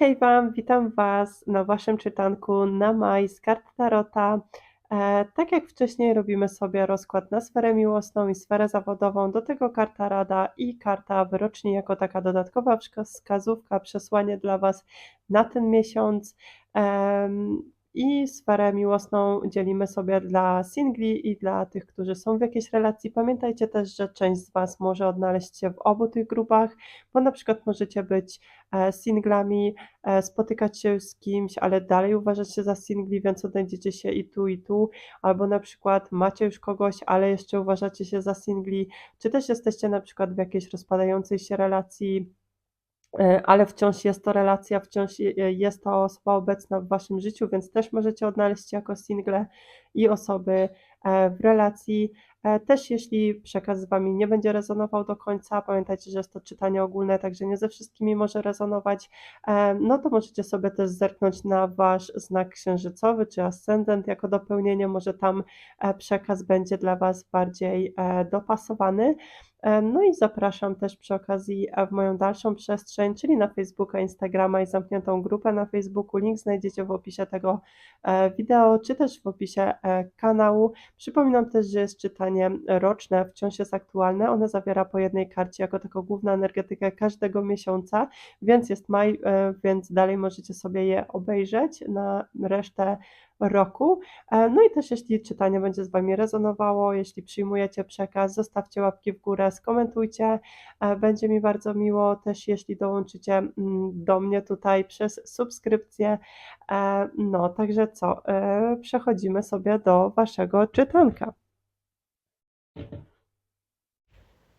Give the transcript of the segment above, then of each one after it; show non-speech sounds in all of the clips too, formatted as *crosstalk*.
hej Wam, witam Was na Waszym czytanku na maj z kart Tarota. E, tak jak wcześniej robimy sobie rozkład na sferę miłosną i sferę zawodową, do tego karta rada i karta wyroczni jako taka dodatkowa wskazówka, przesłanie dla Was na ten miesiąc. I sferę miłosną dzielimy sobie dla singli i dla tych, którzy są w jakiejś relacji. Pamiętajcie też, że część z Was może odnaleźć się w obu tych grupach, bo na przykład możecie być e, singlami, e, spotykać się z kimś, ale dalej uważać się za singli, więc odnajdziecie się i tu, i tu, albo na przykład macie już kogoś, ale jeszcze uważacie się za singli, czy też jesteście na przykład w jakiejś rozpadającej się relacji ale wciąż jest to relacja, wciąż jest to osoba obecna w waszym życiu, więc też możecie odnaleźć jako single i osoby e, w relacji. E, też jeśli przekaz z Wami nie będzie rezonował do końca, pamiętajcie, że jest to czytanie ogólne, także nie ze wszystkimi może rezonować, no to możecie sobie też zerknąć na Wasz znak księżycowy czy ascendent jako dopełnienie, może tam przekaz będzie dla Was bardziej dopasowany. No i zapraszam też przy okazji e, w moją dalszą przestrzeń, czyli na Facebooka, Instagrama i zamkniętą grupę na Facebooku. Link znajdziecie w opisie tego e, wideo, czy też w opisie e, kanału. Przypominam też, że jest czytanie roczne, wciąż jest aktualne. One zawiera po jednej karcie jako taką główną energetykę każdego miesiąca, więc jest maj, więc dalej możecie sobie je obejrzeć. Na resztę roku. E, no i też jeśli czytanie będzie z Wami rezonowało, jeśli przyjmujecie przekaz, zostawcie łapki w górę, skomentujcie. E, będzie mi bardzo miło też, jeśli dołączycie mm, do mnie tutaj przez subskrypcję. E, no, także co, przechodzimy sobie do Waszego czytanka.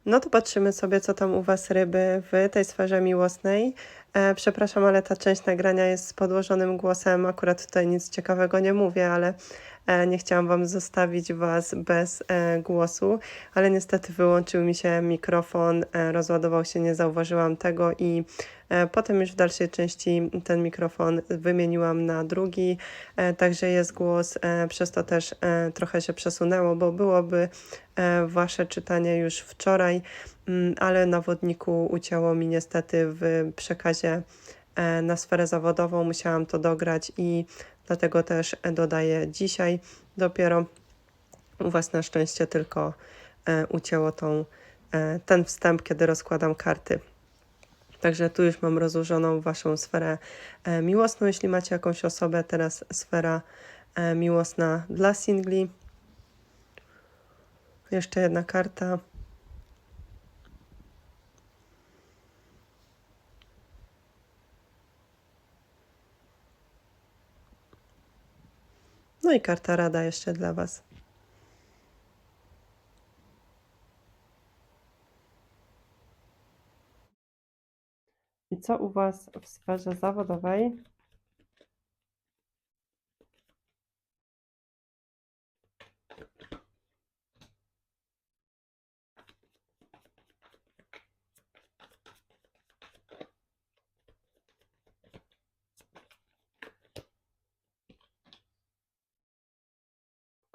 No to patrzymy sobie, co tam u Was ryby w tej sferze miłosnej. E, przepraszam, ale ta część nagrania jest z podłożonym głosem. Akurat tutaj nic ciekawego nie mówię, ale nie chciałam Wam zostawić Was bez e, głosu, ale niestety wyłączył mi się mikrofon, e, rozładował się, nie zauważyłam tego i e, potem już w dalszej części ten mikrofon wymieniłam na drugi, e, także jest głos, e, przez to też e, trochę się przesunęło, bo byłoby e, Wasze czytanie już wczoraj, Mm, ale na wodniku ucięło mi niestety w przekazie e, na sferę zawodową. Musiałam to dograć i dlatego też dodaję dzisiaj. Dopiero u Was na szczęście tylko e, ucięło tą, e, ten wstęp, kiedy rozkładam karty. Także tu już mam rozłożoną Waszą sferę miłosną. Jeśli macie jakąś osobę, teraz sfera miłosna dla singli. Jeszcze jedna karta. No i karta rada jeszcze dla Was. I co u Was w sferze zawodowej?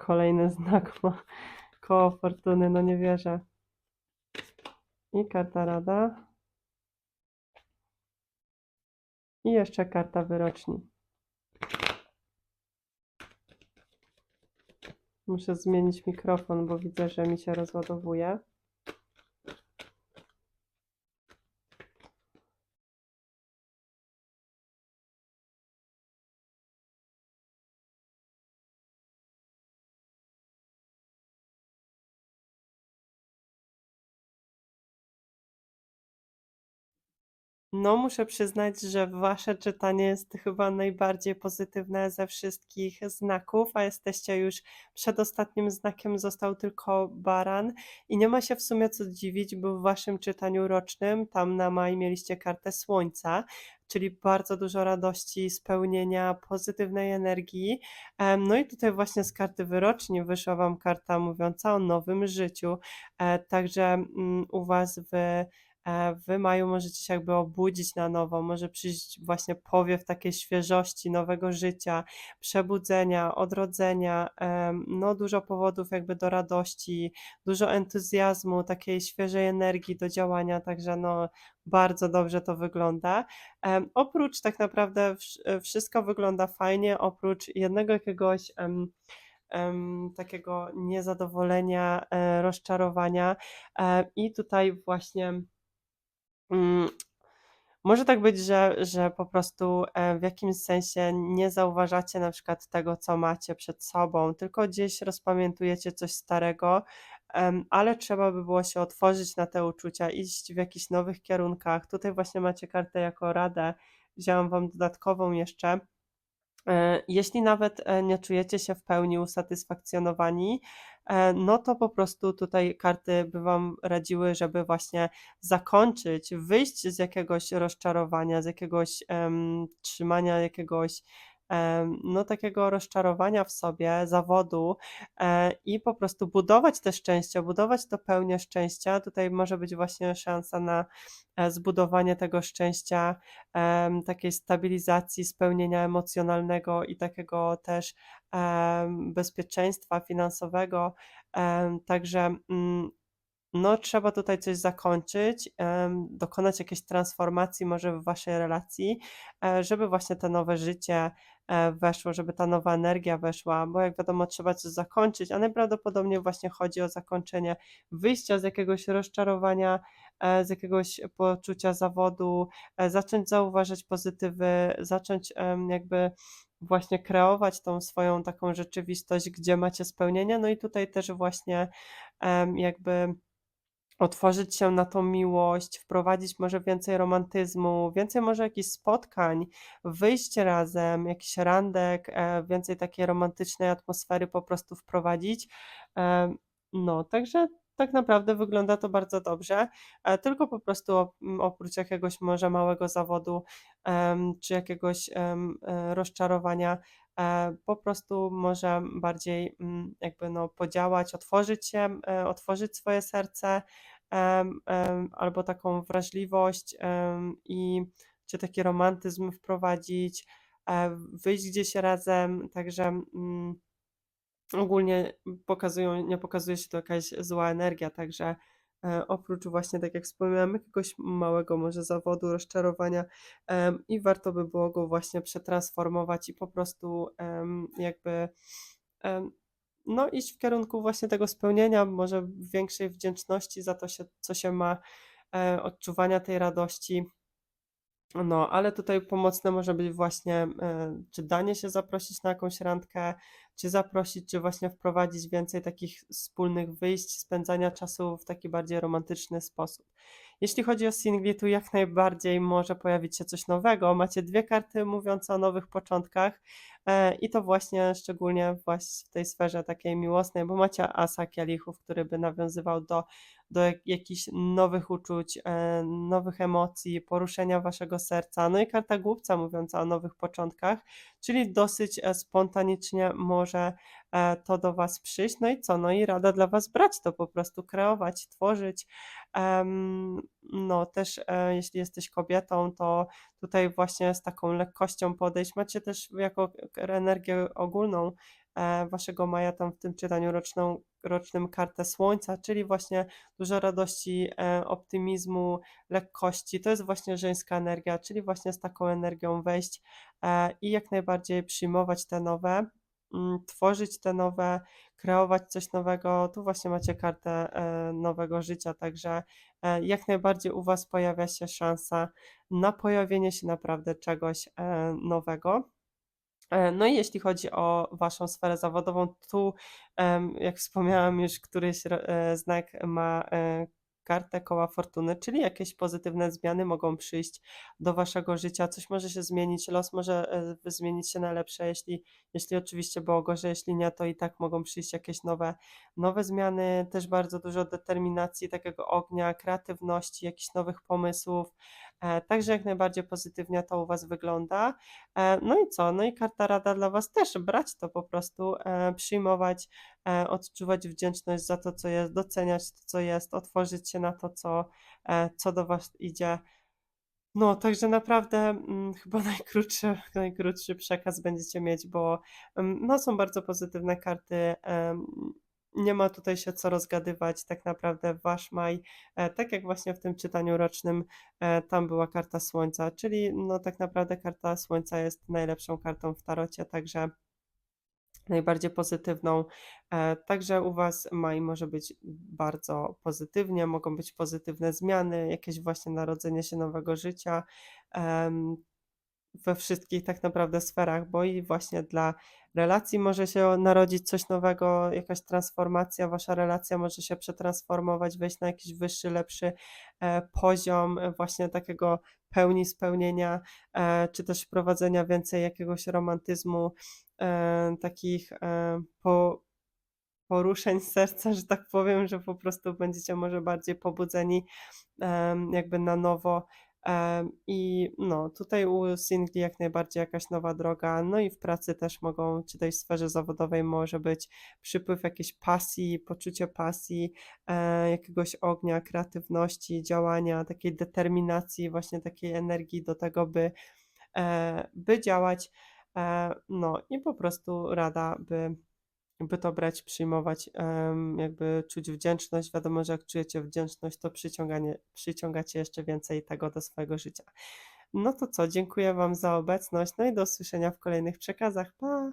Kolejny *laughs* znak ma koło fortuny, no nie wierzę. I karta rada. I jeszcze karta wyroczni. Muszę zmienić mikrofon, bo widzę, że mi się rozładowuje. No, muszę przyznać, że wasze czytanie jest chyba najbardziej pozytywne ze wszystkich znaków, a jesteście już przed ostatnim znakiem został tylko baran i nie ma się w sumie co dziwić, bo w waszym czytaniu rocznym tam na maj mieliście kartę słońca, czyli bardzo dużo radości, spełnienia, pozytywnej energii. No i tutaj właśnie z karty wyroczni wyszła wam karta mówiąca o nowym życiu. E, także mm, u was w w maju możecie się jakby obudzić na nowo, może przyjść właśnie powiew takiej świeżości, nowego życia, przebudzenia, odrodzenia, no dużo powodów jakby do radości, dużo entuzjazmu, takiej świeżej energii do działania, także no bardzo dobrze to wygląda. Oprócz tak naprawdę wsz wszystko wygląda fajnie, oprócz jednego jakiegoś, takiego niezadowolenia, e, rozczarowania, e, i tutaj właśnie mm, może tak być, że że po prostu, e, w jakimś sensie nie zauważacie na przykład tego, co macie przed sobą, tylko gdzieś rozpamiętujecie coś starego, ale trzeba by było się otworzyć na te uczucia, iść w jakichś nowych kierunkach. Tutaj właśnie macie kartę jako radę, wzięłam wam dodatkową jeszcze. E, jeśli nawet, e, nie czujecie się w pełni usatysfakcjonowani, no to po prostu tutaj karty by wam radziły, żeby właśnie zakończyć, wyjść z jakiegoś rozczarowania, z jakiegoś, em, trzymania jakiegoś, no takiego rozczarowania w sobie, zawodu, e, i po prostu budować te szczęście, budować to pełnię szczęścia. Tutaj może być właśnie szansa na, e, zbudowanie tego szczęścia, takiej stabilizacji, spełnienia emocjonalnego i takiego też, bezpieczeństwa finansowego. Także, mm, no trzeba tutaj coś zakończyć, dokonać jakiejś transformacji może w waszej relacji, e, żeby właśnie to nowe życie, weszło, żeby ta nowa energia weszła, bo jak wiadomo trzeba coś zakończyć, a najprawdopodobniej właśnie chodzi o zakończenie wyjścia z jakiegoś rozczarowania, e, z jakiegoś poczucia zawodu, e, zacząć zauważać pozytywy, zacząć, jakby właśnie kreować tą swoją taką rzeczywistość, gdzie macie spełnienie. No i tutaj też właśnie, jakby Otworzyć się na tą miłość, wprowadzić może więcej romantyzmu, więcej może jakichś spotkań, wyjść razem, jakiś randek, e, więcej takiej romantycznej atmosfery po prostu wprowadzić. Em, no, także tak naprawdę wygląda to bardzo dobrze, e, tylko po prostu oprócz jakiegoś może małego zawodu, czy jakiegoś, e, rozczarowania, e, po prostu może bardziej, mm, jakby, no, podziałać, otworzyć się, e, otworzyć swoje serce, albo taką wrażliwość, i czy taki romantyzm wprowadzić, e, wyjść gdzieś razem, także, mm, ogólnie pokazują nie pokazuje się to jakaś zła energia, także, e, oprócz właśnie, tak jak wspomniałam, jakiegoś małego może zawodu, rozczarowania, i warto by było go właśnie przetransformować i po prostu, jakby, no iść w kierunku właśnie tego spełnienia, może większej wdzięczności za to co się ma, e, odczuwania tej radości. No, ale tutaj pomocne może być właśnie, e, czy danie się zaprosić na jakąś randkę, czy zaprosić, czy właśnie wprowadzić więcej takich wspólnych wyjść, spędzania czasu w taki bardziej romantyczny sposób. Jeśli chodzi o singli, tu jak najbardziej może pojawić się coś nowego. Macie dwie karty mówiące o nowych początkach e, i to właśnie szczególnie właśnie w tej sferze takiej miłosnej, bo macie asa kielichów, który by nawiązywał do do jak jakichś nowych uczuć, e, nowych emocji, poruszenia waszego serca. No i karta głupca mówiąca o nowych początkach, czyli dosyć, e, spontanicznie może, e, to do was przyjść. No i co? No i rada dla was brać to po prostu, kreować, tworzyć. No też, e, jeśli jesteś kobietą, to tutaj właśnie z taką lekkością podejść. Macie też jako energię ogólną, waszego maja tam w tym czytaniu roczną rocznym kartę Słońca, czyli właśnie dużo radości, e, optymizmu, lekkości. To jest właśnie żeńska energia, czyli właśnie z taką energią wejść, e, i jak najbardziej przyjmować te nowe, mm, tworzyć te nowe, kreować coś nowego. Tu właśnie macie kartę, e, nowego życia, także, e, jak najbardziej u was pojawia się szansa na pojawienie się naprawdę czegoś, e, nowego. E, no i jeśli chodzi o waszą sferę zawodową, tu, jak wspomniałam już, któryś e, znak ma, e, kartę koła fortuny, czyli jakieś pozytywne zmiany mogą przyjść do waszego życia, coś może się zmienić, los może, zmienić się na lepsze, jeśli jeśli oczywiście było gorzej, jeśli nie, to i tak mogą przyjść jakieś nowe nowe zmiany, też bardzo dużo determinacji, takiego ognia, kreatywności, jakichś nowych pomysłów, także jak najbardziej pozytywnie to u Was wygląda. E, no i co? No i karta rada dla Was też brać to po prostu, e, przyjmować, e, odczuwać wdzięczność za to, co jest, doceniać to, co jest, otworzyć się na to, co, e, co do Was idzie. No, także naprawdę, mm, chyba *laughs* najkrótszy najkrótszy przekaz będziecie mieć, bo, ym, no, są bardzo pozytywne karty, em, nie ma tutaj się co rozgadywać, tak naprawdę wasz maj, e, tak jak właśnie w tym czytaniu rocznym, e, tam była karta Słońca, czyli, no, tak naprawdę karta Słońca jest najlepszą kartą w tarocie, także najbardziej pozytywną. E, także u Was maj może być bardzo pozytywnie, mogą być pozytywne zmiany, jakieś właśnie narodzenie się nowego życia, we wszystkich tak naprawdę sferach, bo i właśnie dla relacji może się narodzić coś nowego, jakaś transformacja, Wasza relacja może się przetransformować, wejść na jakiś wyższy, lepszy, e, poziom, e, właśnie takiego pełni spełnienia, e, czy też wprowadzenia więcej jakiegoś romantyzmu, takich, po poruszeń *laughs* serca, że tak powiem, że po prostu będziecie może bardziej pobudzeni, jakby na nowo. I no, tutaj u singli jak najbardziej jakaś nowa droga, no i w pracy też mogą, czy tej sferze zawodowej może być przypływ jakiejś pasji, poczucie pasji, e, jakiegoś ognia, kreatywności, działania, takiej determinacji, właśnie takiej energii do tego, by, e, by działać. E, no i po prostu rada, by by to brać, przyjmować, jakby czuć wdzięczność. Wiadomo, że jak czujecie wdzięczność, to przyciąganie, przyciągacie jeszcze więcej tego do swojego życia. No to co, dziękuję Wam za obecność, no i do usłyszenia w kolejnych przekazach. Pa!